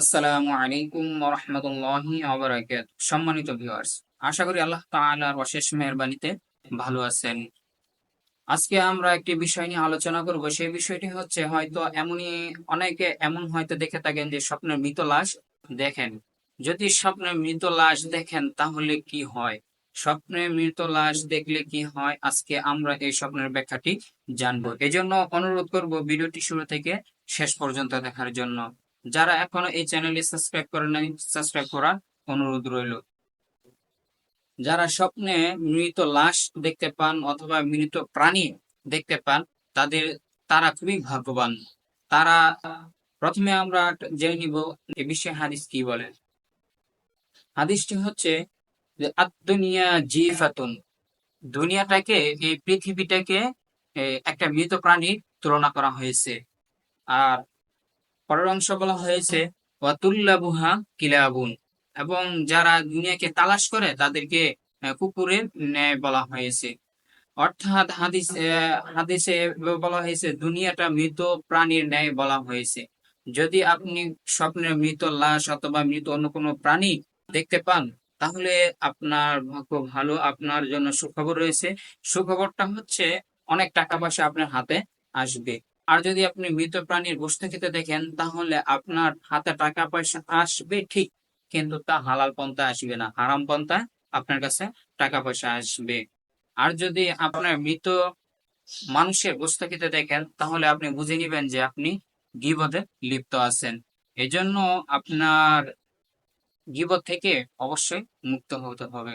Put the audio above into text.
আসসালামু আলাইকুম আবরাকাত সম্মানিত ভিউয়ার্স আশা করি আল্লাহ তাআলার অশেষ মেহেরবানিতে ভালো আছেন। আজকে আমরা একটি বিষয় নিয়ে আলোচনা করব। সেই বিষয়টি হচ্ছে, হয়তো এমনই অনেকে এমন হয়তো দেখে থাকেন যে স্বপ্নের মৃত লাশ দেখেন। যদি স্বপ্নের মৃত লাশ দেখেন, তাহলে কি হয়? স্বপ্নে মৃত লাশ দেখলে কি হয়? আজকে আমরা এই স্বপ্নের ব্যাখ্যাটি জানব। এজন্য অনুরোধ করব ভিডিওটি শুরু থেকে শেষ পর্যন্ত দেখার জন্য। যারা এখনও এই চ্যানেলটি সাবস্ক্রাইব করেন নাই, সাবস্ক্রাইব করার অনুরোধ রইল। যারা স্বপ্নে মৃত লাশ দেখতে পান অথবা মৃত প্রাণী দেখতে পান, তাদের, তারা খুবই ভাগ্যবান। তারা, প্রথমে আমরা জেনে নিব এ বিষয়ে হাদিস কি বলে। হাদিসটি হচ্ছে যে, আদ-দুনিয়া জিফাতুন দুনিয়াটাকে, এই পৃথিবীটাকে একটা মৃত প্রাণীর তুলনা করা হয়েছে। আর পরের অংশ বলা হয়েছে, ওয়াতুল্লাবুহা কিলাবুন এবং যারা দুনিয়াকে তালাশ করে তাদেরকে কুকুরের ন্যায় বলা হয়েছে। অর্থাৎ হাদিস হাদিসে বলা হয়েছে, দুনিয়াটা মৃত প্রাণীর ন্যায় বলা হয়েছে। যদি আপনি স্বপ্নের মৃত লাশ অথবা মৃত অন্য কোনো প্রাণী দেখতে পান, তাহলে আপনার ভাগ্য ভালো, আপনার জন্য সুখবর রয়েছে। সুখবরটা হচ্ছে, অনেক টাকা পয়সা আপনার হাতে আসবে। আর যদি আপনি মৃত প্রাণীর গোস্ত খেতে দেখেন, তাহলে আপনার হাতে টাকা পয়সা আসবে ঠিক, কিন্তু তা হালাল পন্থা আসবে না। হারাম পন্থা আপনার কাছে টাকা পয়সা আসবে। আর যদি আপনার মৃত মানুষের গোস্ত খেতে দেখেন, তাহলে আপনি বুঝে নিবেন যে আপনি গিবদে লিপ্ত আছেন। এজন্য আপনার গিবত থেকে অবশ্যই মুক্ত হতে হবে।